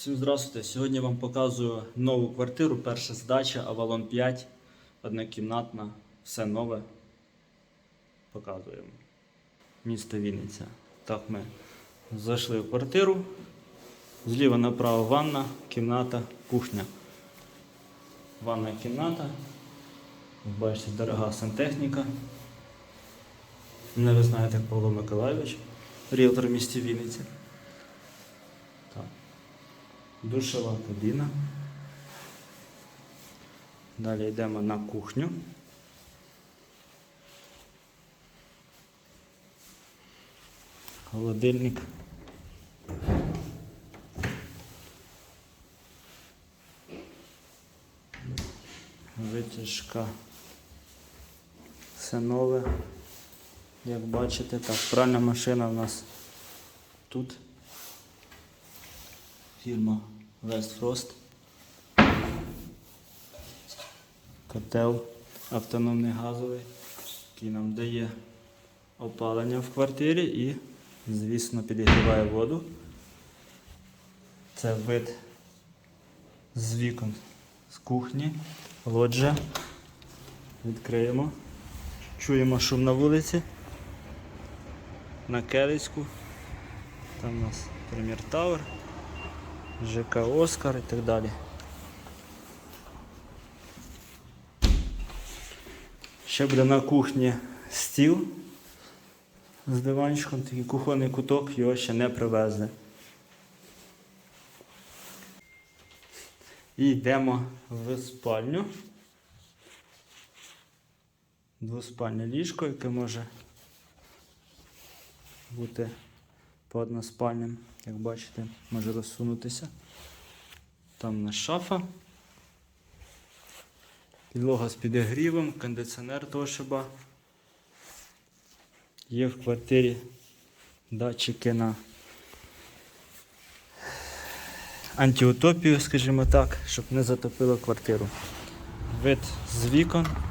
Всім здравствуйте. Сьогодні я вам показую нову квартиру. Перша здача Avalon 5, однокімнатна, все нове. Показуємо. Місто Вінниця. Так, ми зайшли в квартиру. Зліва направо ванна, кімната, кухня. Ванна кімната. Бачите, дорога сантехніка. Не ви знаєте, як Павло Миколайович, ріелтор в місті Вінниці. Так. Душова кабіна. Далі йдемо на кухню. Холодильник. Витяжка. Все нове. Як бачите, так, пральна машина у нас тут. Фірма Westfrost. Котел автономний газовий, який нам дає опалення в квартирі і, звісно, підігріває воду. Це вид з вікон з кухні, лоджія. Відкриємо. Чуємо шум на вулиці. На Келицьку. Там у нас Прем'єр Тауер. ЖК Оскар і так далі. Ще буде на кухні стіл з диванчиком, такий кухонний куток, його ще не привезли. І йдемо в спальню. Двоспальне ліжко, яке може бути по односпальним, як бачите, може розсунутися. Там у нас шафа. Підлога з підігрівом, кондиціонер Тошиба. Є в квартирі датчики на антиутопію, скажімо так, щоб не затопило квартиру. Вид з вікон.